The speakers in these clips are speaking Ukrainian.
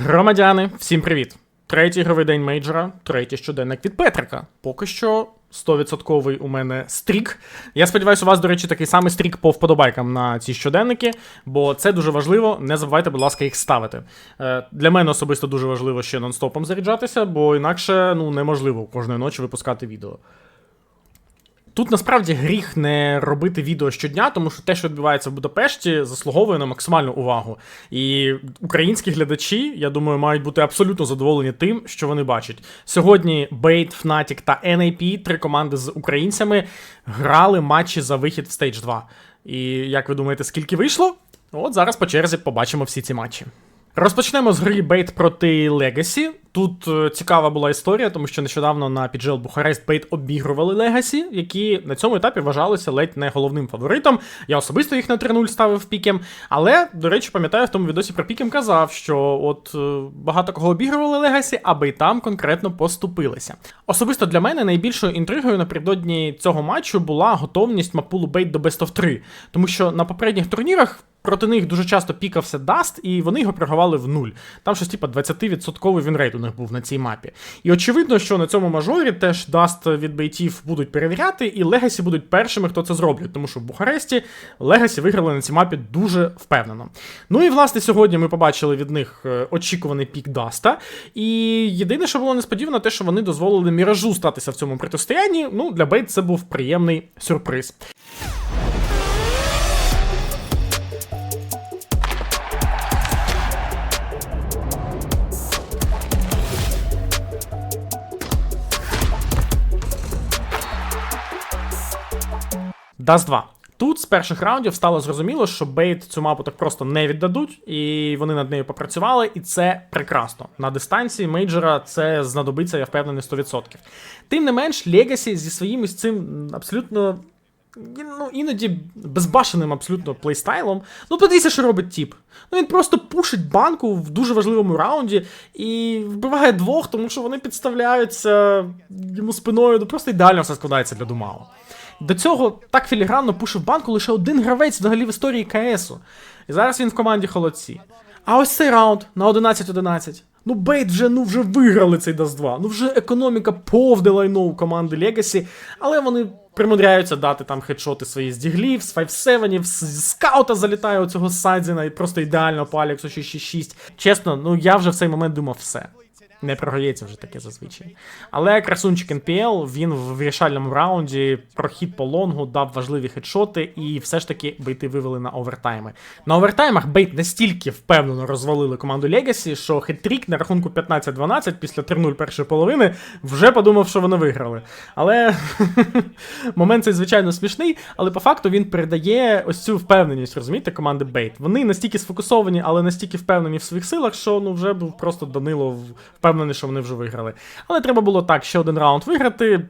Громадяни, всім привіт! Третій ігровий день мейджора, третій щоденник від Петрика. Поки що 100% у мене стрік. Я сподіваюся, у вас, до речі, такий самий стрік по вподобайкам на ці щоденники, бо це дуже важливо. Не забувайте, будь ласка, їх ставити. Е, для мене особисто дуже важливо ще нон-стопом заряджатися, бо інакше ну, неможливо кожної ночі випускати відео. Тут насправді гріх не робити відео щодня, тому що те, що відбувається в Будапешті, заслуговує на максимальну увагу. І українські глядачі, я думаю, мають бути абсолютно задоволені тим, що вони бачать. Сьогодні Bait, Fnatic та NAP, три команди з українцями, грали матчі за вихід в Stage 2. І як ви думаєте, скільки вийшло? От зараз по черзі побачимо всі ці матчі. Розпочнемо з гри Бейт проти Легасі. Тут е, цікава була історія, тому що нещодавно на PGL Бухарест Бейт обігрували Легасі, які на цьому етапі вважалися ледь не головним фаворитом. Я особисто їх на 3-0 ставив пікем. Але, до речі, пам'ятаю, в тому відосі про пікем казав, що от е, багато кого обігрували Легасі, а Бейтам конкретно поступилися. Особисто для мене найбільшою інтригою напередодні цього матчу була готовність Мапулу Бейт до Best of 3, тому що на попередніх турнірах. Проти них дуже часто пікався Даст, і вони його програвали в нуль. Там щось типа 20% вінрейт у них був на цій мапі. І очевидно, що на цьому мажорі теж Даст від бейтів будуть перевіряти, і Легасі будуть першими, хто це зроблять, тому що в Бухаресті Легасі виграли на цій мапі дуже впевнено. Ну і власне сьогодні ми побачили від них е, очікуваний пік Даста. І єдине, що було несподівано, те, що вони дозволили міражу статися в цьому протистоянні. Ну, для Бейт це був приємний сюрприз. Даст 2. Тут з перших раундів стало зрозуміло, що Бейт цю мапу так просто не віддадуть, і вони над нею попрацювали, і це прекрасно. На дистанції мейджора це знадобиться, я впевнений, 100%. Тим не менш, Легасі зі своїм із цим абсолютно. Ну, іноді безбашеним абсолютно плейстайлом. Ну, подивіться, що робить тіп. Ну, він просто пушить банку в дуже важливому раунді і вбиває двох, тому що вони підставляються йому спиною. Ну просто ідеально все складається для Думао. До цього так філігранно пушив банку лише один гравець взагалі в історії КСу. І зараз він в команді холодці. А ось цей раунд на 11-11. Ну, Бейт вже ну вже виграли цей Даст 2. Ну вже економіка повде лайно у команди Легасі, але вони примудряються дати там хедшоти свої з діглів, з 5-7, з скаута залітає оцього Сайдзена і просто ідеально по Алексу 666. Чесно, ну я вже в цей момент думав все. Не програється вже таке зазвичай. Але красунчик НПЛ, він в вирішальному раунді прохід по лонгу дав важливі хедшоти, і все ж таки бейти вивели на овертайми. На овертаймах бейт настільки впевнено розвалили команду Легасі, що хет-трік на рахунку 15-12 після 3-0 першої половини вже подумав, що вони виграли. Але момент цей, звичайно, смішний, але по факту він передає ось цю впевненість, розумієте, команди Бейт. Вони настільки сфокусовані, але настільки впевнені в своїх силах, що ну вже був просто Данило впевнений, що вони вже виграли. Але треба було так, ще один раунд виграти.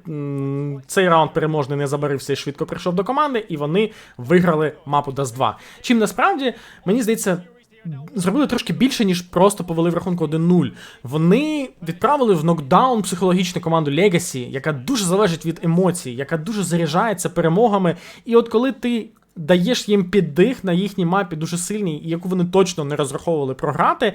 Цей раунд переможний не забарився і швидко прийшов до команди, і вони виграли мапу Dust 2. Чим насправді, мені здається. Зробили трошки більше, ніж просто повели в рахунку 1-0. Вони відправили в нокдаун психологічну команду Legacy, яка дуже залежить від емоцій, яка дуже заряджається перемогами. І от коли ти даєш їм піддих на їхній мапі дуже сильній, яку вони точно не розраховували програти.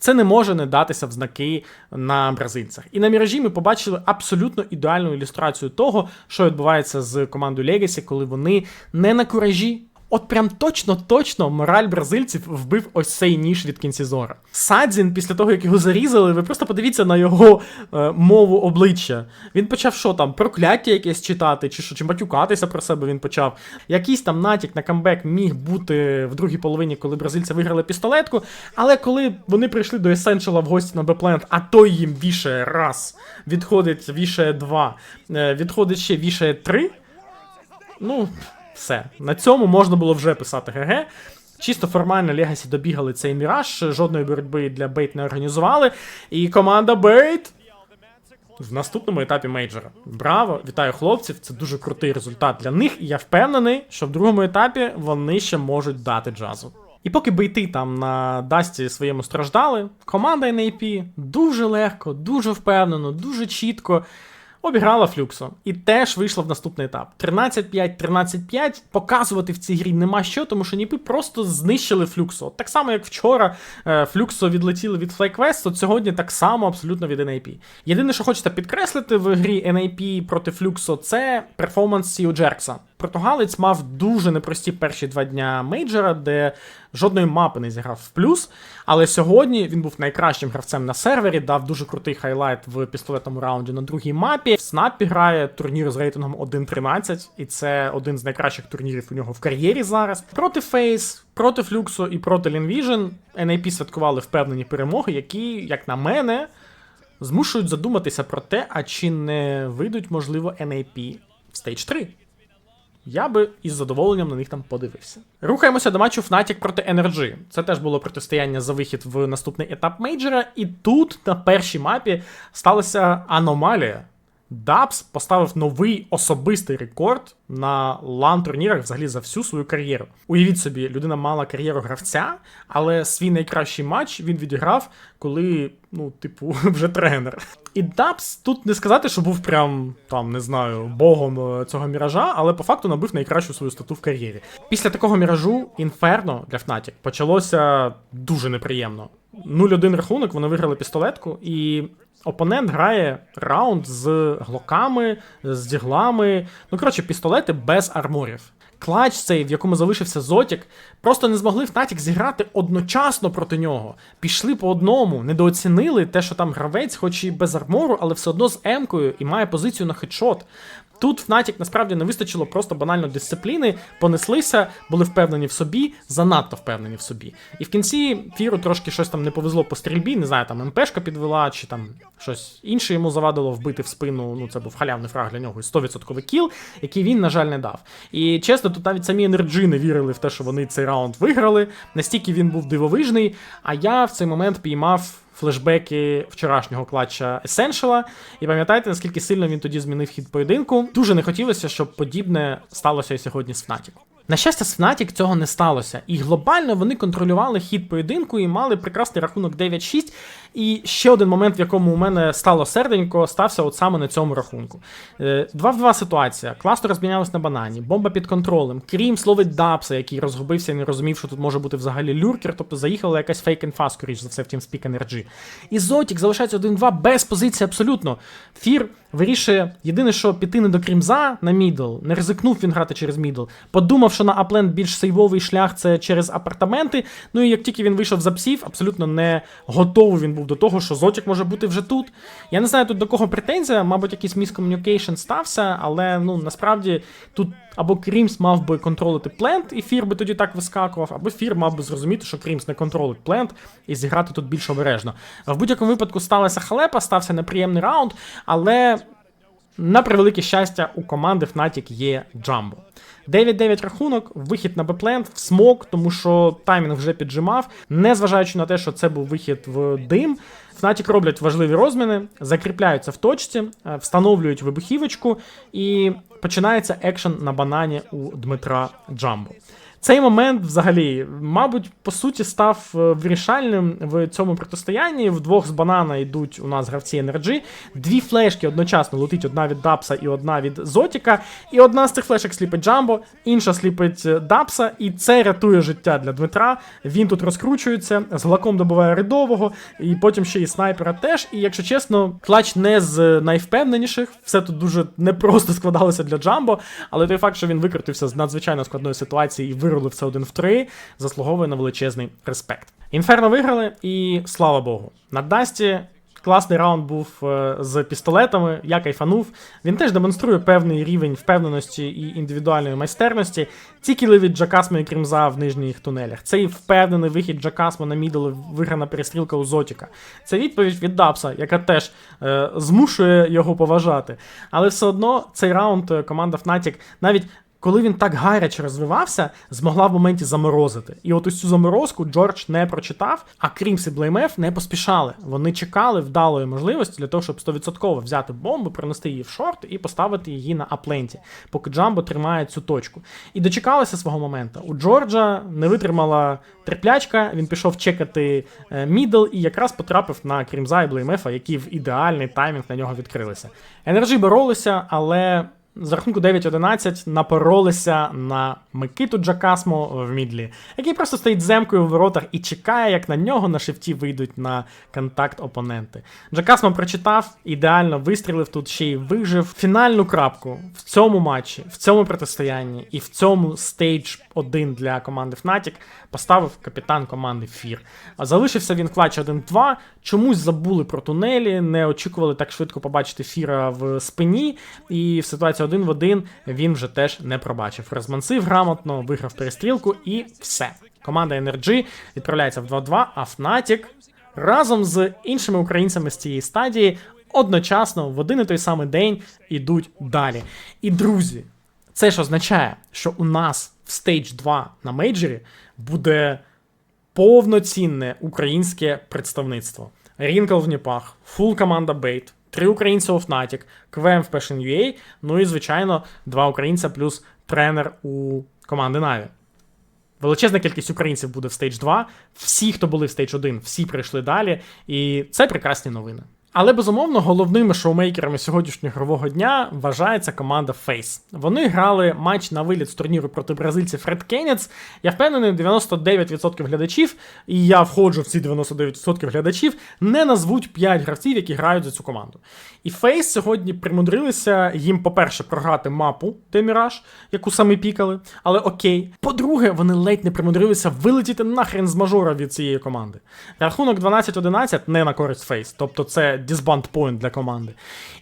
Це не може не датися в знаки на бразильцях. І на міражі ми побачили абсолютно ідеальну ілюстрацію того, що відбувається з командою Legacy, коли вони не на куражі. От прям точно-точно мораль бразильців вбив ось цей ніж від кінцізора. Садзін, після того, як його зарізали, ви просто подивіться на його е, мову обличчя. Він почав що там, прокляття якесь читати, чи що, чи матюкатися про себе він почав. Якийсь там натяк на камбек міг бути в другій половині, коли бразильці виграли пістолетку. Але коли вони прийшли до Есеншала в гості на Бепленд, а той їм вішає раз, відходить, вішає два, е, відходить ще вішає три. Ну. Все. На цьому можна було вже писати ГГ. Чисто формально Легасі добігали цей міраж, жодної боротьби для Бейт не організували. І команда Бейт в наступному етапі мейджора. Браво! Вітаю хлопців! Це дуже крутий результат для них, і я впевнений, що в другому етапі вони ще можуть дати джазу. І поки бейти там на Дасті своєму страждали, команда NAP дуже легко, дуже впевнено, дуже чітко обіграла Флюксо і теж вийшла в наступний етап. 13-5, 13-5. Показувати в цій грі нема що, тому що ніпи просто знищили Флюксо. Так само, як вчора е, Флюксо відлетіли від FlyQuest, то сьогодні так само абсолютно від NAP. Єдине, що хочеться підкреслити в грі NAP проти Флюксо, це перформанс Сіо Джеркса. Португалець мав дуже непрості перші два дня мейджора, де жодної мапи не зіграв в плюс. Але сьогодні він був найкращим гравцем на сервері, дав дуже крутий хайлайт в пістолетному раунді на другій мапі. В грає турнір з рейтингом 1.13, і це один з найкращих турнірів у нього в кар'єрі зараз. Проти Фейс, проти Флюксу і проти Лінвіжн NAP святкували впевнені перемоги, які, як на мене, змушують задуматися про те, а чи не вийдуть, можливо, NAP в стейдж 3. Я би із задоволенням на них там подивився. Рухаємося до матчу Fnatic проти NRG. Це теж було протистояння за вихід в наступний етап мейджора, і тут на першій мапі сталася аномалія. Дабс поставив новий особистий рекорд на лан турнірах взагалі за всю свою кар'єру. Уявіть собі, людина мала кар'єру гравця, але свій найкращий матч він відіграв, коли, ну, типу, вже тренер. І Дабс тут не сказати, що був прям там, не знаю, богом е, цього міража, але по факту набив найкращу свою стату в кар'єрі. Після такого міражу інферно для Fnatic почалося дуже неприємно. 0-1 рахунок, вони виграли пістолетку, і опонент грає раунд з глоками, з діглами. Ну, коротше, пістолети без арморів. Клач цей, в якому залишився Зотік, просто не змогли Fnatic зіграти одночасно проти нього. Пішли по одному, недооцінили те, що там гравець, хоч і без армору, але все одно з Емкою і має позицію на хедшот. Тут Fnatic насправді не вистачило просто банально дисципліни, понеслися, були впевнені в собі, занадто впевнені в собі. І в кінці Фіру трошки щось там не повезло по стрільбі, не знаю, там МПшка підвела, чи там щось інше йому завадило вбити в спину. Ну, це був халявний фраг для нього, і 100% кіл, який він, на жаль, не дав. І чесно, тут навіть самі енерджі не вірили в те, що вони цей раунд виграли. Настільки він був дивовижний, а я в цей момент піймав флешбеки вчорашнього клатча Есеншела. І пам'ятаєте, наскільки сильно він тоді змінив хід поєдинку. Дуже не хотілося, щоб подібне сталося і сьогодні з Fnatic. На щастя, з Fnatic цього не сталося. І глобально вони контролювали хід поєдинку і мали прекрасний рахунок 9-6. І ще один момент, в якому у мене стало серденько, стався от саме на цьому рахунку. 2 в 2 ситуація. Класно розмінялись на банані, бомба під контролем. Крім словить Дапса, який розгубився і не розумів, що тут може бути взагалі люркер, тобто заїхала якась фейк інфа, скоріш за все, в TeamSpeak Energy. І Зотік залишається 1-2 без позиції абсолютно. Фір вирішує єдине, що піти не до Крімза на мідл, не ризикнув він грати через мідл. Подумав, що на апленд більш сейвовий шлях це через апартаменти. Ну і як тільки він вийшов за псів, абсолютно не готовий він був до того, що Зотік може бути вже тут. Я не знаю тут до кого претензія, мабуть, якийсь міскомунікейшн стався, але ну насправді тут або Крімс мав би контролити плент, і Фір би тоді так вискакував, або Фір мав би зрозуміти, що Крімс не контролить плент і зіграти тут більш обережно. В будь-якому випадку сталася халепа, стався неприємний раунд, але. На превелике щастя, у команди Fnatic є Джамбо. 9-9 рахунок, вихід на Бепленд, в смок, тому що таймінг вже піджимав. Незважаючи на те, що це був вихід в дим. Fnatic роблять важливі розміни, закріпляються в точці, е, встановлюють вибухівочку, і починається екшен на банані у Дмитра Джамбо. Цей момент, взагалі, мабуть, по суті, став е, вирішальним в цьому протистоянні. Вдвох з банана йдуть у нас гравці NRG. Дві флешки одночасно летить одна від Дапса і одна від Зотіка. І одна з цих флешок сліпить Джамбо, інша сліпить е, Дапса, і це рятує життя для Дмитра. Він тут розкручується, з глаком добиває рядового, і потім ще і снайпера теж. І якщо чесно, клач не з найвпевненіших. Все тут дуже непросто складалося для Джамбо, але той факт, що він викрутився з надзвичайно складної ситуації і вирулив це один в три, заслуговує на величезний респект. Інферно виграли, і слава Богу. На Дасті класний раунд був е, з пістолетами. Я кайфанув. Він теж демонструє певний рівень впевненості і індивідуальної майстерності. Ці кіли від Джакасмо і Крімза в нижніх тунелях. Цей впевнений вихід Джакасмо на мідл, виграна перестрілка у Зотіка. Це відповідь від Дапса, яка теж е, змушує його поважати. Але все одно цей раунд е, команда Fnatic навіть коли він так гаряче розвивався, змогла в моменті заморозити. І от ось цю заморозку Джордж не прочитав, а Крімс і Блеймеф не поспішали. Вони чекали вдалої можливості для того, щоб 100% взяти бомбу, принести її в шорт і поставити її на апленті, поки Джамбо тримає цю точку. І дочекалися свого моменту. У Джорджа не витримала терплячка, він пішов чекати е, мідл і якраз потрапив на Крімза і Блеймефа, які в ідеальний таймінг на нього відкрилися. Енерджі боролися, але з рахунку 9-11 напоролися на Микиту Джакасмо в мідлі, який просто стоїть земкою в воротах і чекає, як на нього на шифті вийдуть на контакт опоненти. Джакасмо прочитав, ідеально вистрілив тут ще й вижив фінальну крапку в цьому матчі, в цьому протистоянні і в цьому стейдж 1 для команди Fnatic поставив капітан команди Фір. Залишився він в клатчі 1-2. Чомусь забули про тунелі, не очікували так швидко побачити Фіра в спині, і в ситуації один в один він вже теж не пробачив. Розмансив грамотно, виграв перестрілку і все. Команда NRG відправляється в 2-2, а Fnatic разом з іншими українцями з цієї стадії одночасно в один і той самий день ідуть далі. І друзі, це ж означає, що у нас в Stage 2 на мейджорі буде повноцінне українське представництво. Рінкл в Ніпах, фул команда Бейт, три українці у Fnatic, КВМ в Passion UA, ну і, звичайно, два українця плюс тренер у команди Наві. Величезна кількість українців буде в Stage 2. Всі, хто були в Stage 1, всі прийшли далі. І це прекрасні новини. Але безумовно головними шоумейкерами сьогоднішнього ігрового дня вважається команда Face. Вони грали матч на виліт з турніру проти бразильців Red Кеннец. Я впевнений, 99% глядачів, і я входжу в ці 99% глядачів, не назвуть 5 гравців, які грають за цю команду. І Face сьогодні примудрилися їм, по-перше, програти мапу Деміраж, яку самі пікали, але окей. По-друге, вони ледь не примудрилися вилетіти нахрен з мажора від цієї команди. Рахунок 12-11 не на користь Face, тобто це дисбанд поінт для команди.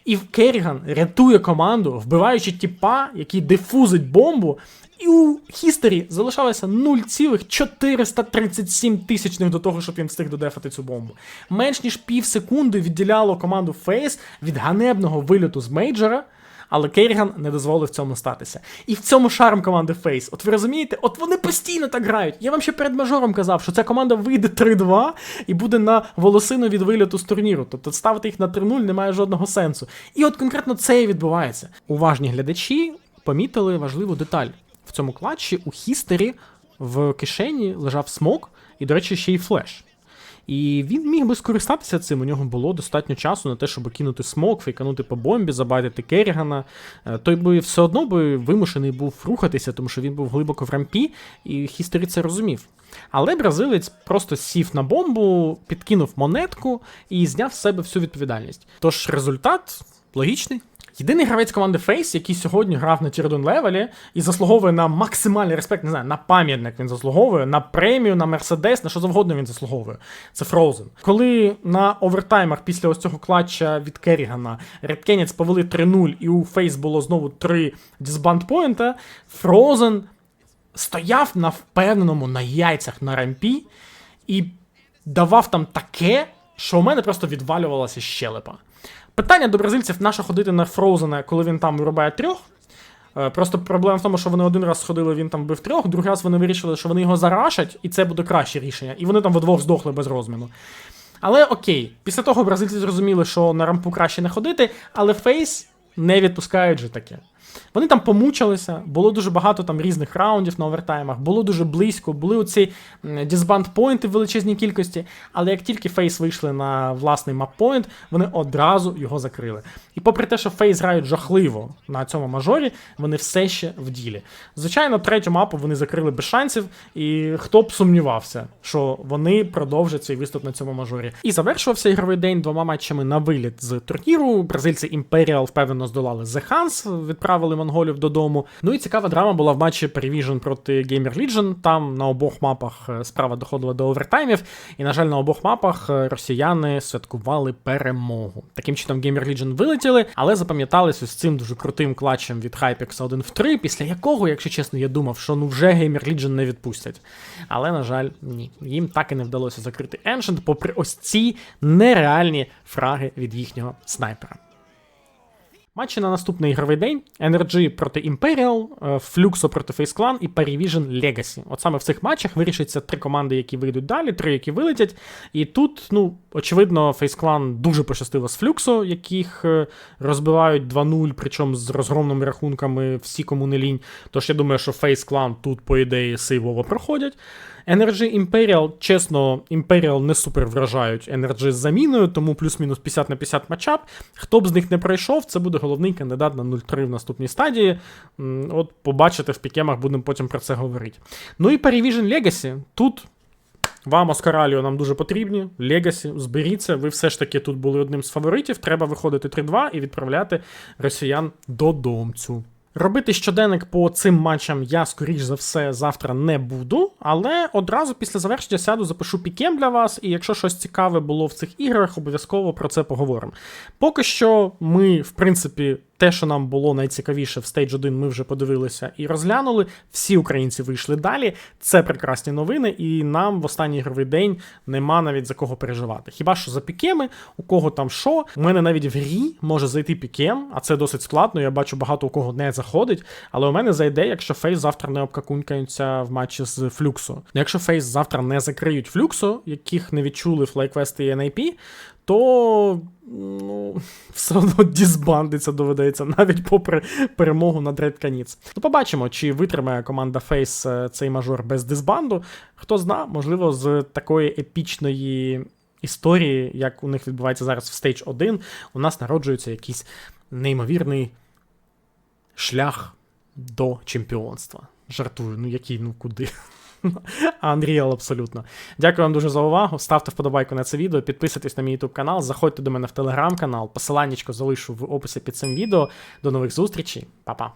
І Керріган рятує команду, вбиваючи тіпа, який дифузить бомбу. І у Хістері залишалося 0,437 тисячних до того, щоб він встиг додефати цю бомбу. Менш ніж пів секунди відділяло команду Фейс від ганебного вильоту з мейджора. Але Керріган не дозволив цьому статися. І в цьому шарм команди Фейс. От ви розумієте, от вони постійно так грають. Я вам ще перед мажором казав, що ця команда вийде 3-2 і буде на волосину від виліту з турніру. Тобто ставити їх на 3-0 немає жодного сенсу. І от конкретно це і відбувається. Уважні глядачі помітили важливу деталь. В цьому клатчі у Хістері в кишені лежав смок, і, до речі, ще й флеш. І він міг би скористатися цим. У нього було достатньо часу на те, щоб кинути смок, фейканути по бомбі, забайтити Керрігана. Е, той би все одно би вимушений був рухатися, тому що він був глибоко в рампі, і Хістері це розумів. Але бразилець просто сів на бомбу, підкинув монетку і зняв з себе всю відповідальність. Тож результат логічний. Єдиний гравець команди Face, який сьогодні грав на тір левелі і заслуговує на максимальний респект, не знаю, на пам'ятник він заслуговує, на премію, на Мерседес, на що завгодно він заслуговує. Це Фроузен. Коли на овертаймах після ось цього клатча від Керрігана Canids повели 3-0, і у Фейс було знову 3 дисбанд поінта, Фроузен стояв на впевненому на яйцях на рампі і давав там таке, що у мене просто відвалювалася щелепа. Питання до бразильців наше ходити на Фроузена, коли він там вирубає трьох. Е, просто проблема в тому, що вони один раз сходили, він там бив трьох, другий раз вони вирішили, що вони його зарашать, і це буде краще рішення. І вони там вдвох здохли без розміну. Але окей, після того бразильці зрозуміли, що на рампу краще не ходити, але фейс не відпускають же таке. Вони там помучилися, було дуже багато там різних раундів на овертаймах, було дуже близько, були оці дізбанд поінти в величезній кількості, але як тільки Фейс вийшли на власний мап-поінт, вони одразу його закрили. І попри те, що Фейс грають жахливо на цьому мажорі, вони все ще в ділі. Звичайно, третю мапу вони закрили без шансів, і хто б сумнівався, що вони продовжать цей виступ на цьому мажорі. І завершувався ігровий день двома матчами на виліт з турніру. Бразильці Imperial впевнено здолали The Hans, відправили монголів додому. Ну і цікава драма була в матчі Prevision проти Gamer Legion. Там на обох мапах е, справа доходила до овертаймів, і, на жаль, на обох мапах е, росіяни святкували перемогу. Таким чином, Gamer Legion вилетіли, але запам'яталися з цим дуже крутим клатчем від Hypex 1 в 3, після якого, якщо чесно, я думав, що ну вже Gamer Legion не відпустять. Але, на жаль, ні. Їм так і не вдалося закрити Ancient, попри ось ці нереальні фраги від їхнього снайпера. Матчі на наступний ігровий день: Energy проти Imperial, е, Fluxo проти Face Clan і Parivision Legacy. От саме в цих матчах вирішиться три команди, які вийдуть далі, три, які вилетять. І тут, ну, очевидно, Face Clan дуже пощастило з Fluxo, яких е, розбивають 2-0, причому з розгромними рахунками всі, кому не лінь. Тож я думаю, що Face Clan тут, по ідеї, сейвово проходять. Energy Imperial, чесно, Imperial не супер вражають Energy з заміною, тому плюс-мінус 50 на 50 матчап. Хто б з них не пройшов, це буде головний кандидат на 0-3 в наступній стадії. От побачите в пікемах, будемо потім про це говорити. Ну і Parivision Legacy. Тут вам, Оскараліо, нам дуже потрібні. Легасі, зберіться. Ви все ж таки тут були одним з фаворитів. Треба виходити 3-2 і відправляти росіян додомцю. Робити щоденник по цим матчам я, скоріш за все, завтра не буду, але одразу після завершення сяду, запишу пікем для вас, і якщо щось цікаве було в цих іграх, обов'язково про це поговоримо. Поки що ми, в принципі, те, що нам було найцікавіше в Stage 1, ми вже подивилися і розглянули. Всі українці вийшли далі. Це прекрасні новини, і нам в останній ігровий день нема навіть за кого переживати. Хіба що за пікеми, у кого там що. У мене навіть в грі може зайти пікем, а це досить складно. Я бачу багато у кого не заходить. Але у мене зайде, якщо Фейс завтра не обкакунькаються в матчі з Флюксо. Якщо Фейс завтра не закриють Флюксо, яких не відчули FlyQuest і NIP, то ну, все одно дізбандиться доведеться, навіть попри перемогу над Red Canids. Ну, побачимо, чи витримає команда е, цей мажор без дисбанду. Хто зна, можливо, з такої епічної історії, як у них відбувається зараз в Stage 1, у нас народжується якийсь неймовірний шлях до чемпіонства. Жартую, ну який, ну куди? Unreal абсолютно. Дякую вам дуже за увагу. Ставте вподобайку на це відео, підписуйтесь на мій YouTube канал, заходьте до мене в телеграм канал. Посиланнячко залишу в описі під цим відео. До нових зустрічей, Па-па.